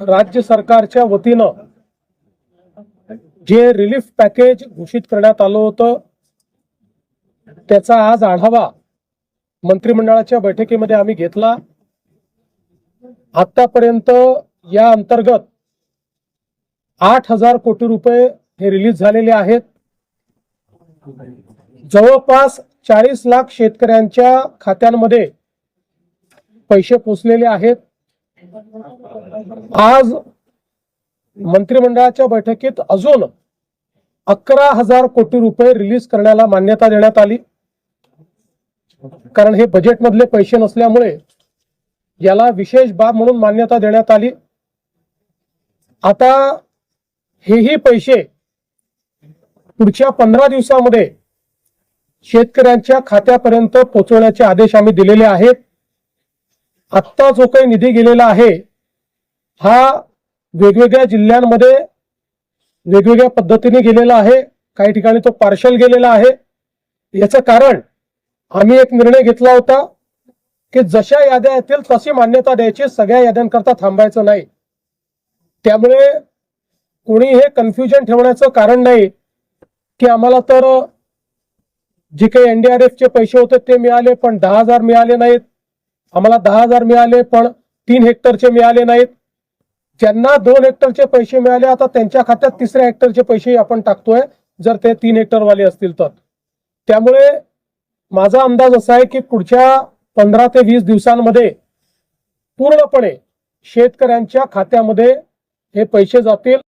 राज्य सरकारच्या वतीनं जे रिलीफ पॅकेज घोषित करण्यात आलं होतं त्याचा आज आढावा मंत्रिमंडळाच्या बैठकीमध्ये आम्ही घेतला. आतापर्यंत या अंतर्गत आठ हजार कोटी रुपये हे रिलीज झालेले आहेत. जवळपास चाळीस लाख शेतकऱ्यांच्या खात्यांमध्ये पैसे पोचलेले आहेत. आज मंत्रिमंडळाच्या बैठकीत अजून अकरा हजार कोटी रुपये रिलीज करण्याला मान्यता देण्यात आली. कारण हे बजेटमधले पैसे नसल्यामुळे याला विशेष बाब म्हणून मान्यता देण्यात आली. आता हेही पैसे पुढच्या पंधरा दिवसामध्ये शेतकऱ्यांच्या खात्यापर्यंत पोहोचवण्याचे आदेश आम्ही दिलेले आहेत. आत्ता जो काही निधी गेलेला आहे हा वेगवेगळ्या जिल्ह्यांमध्ये वेगवेगळ्या पद्धतीने गेलेला आहे. काही ठिकाणी तो पार्शल गेलेला आहे. याचं कारण आम्ही एक निर्णय घेतला होता की जशा याद्या येतील तशी मान्यता द्यायची. सगळ्या याद्यांकरता थांबायचं नाही. त्यामुळे कोणी हे कन्फ्युजन ठेवण्याचं कारण नाही की आम्हाला तर जे काही एनडीआरएफचे पैसे होते ते मिळाले पण दहा हजार मिळाले नाहीत. आम्हाला दहा हजार मिळाले पण तीन हेक्टरचे मिळाले नाहीत. ज्यांना दोन हेक्टरचे पैसे मिळाले आता त्यांच्या खात्यात तिसऱ्या हेक्टरचे पैसे आपण टाकतोय जर ते तीन हेक्टरवाले असतील तर. त्यामुळे माझा अंदाज असा आहे की पुढच्या पंधरा ते वीस दिवसांमध्ये पूर्णपणे शेतकऱ्यांच्या खात्यामध्ये हे पैसे जातील.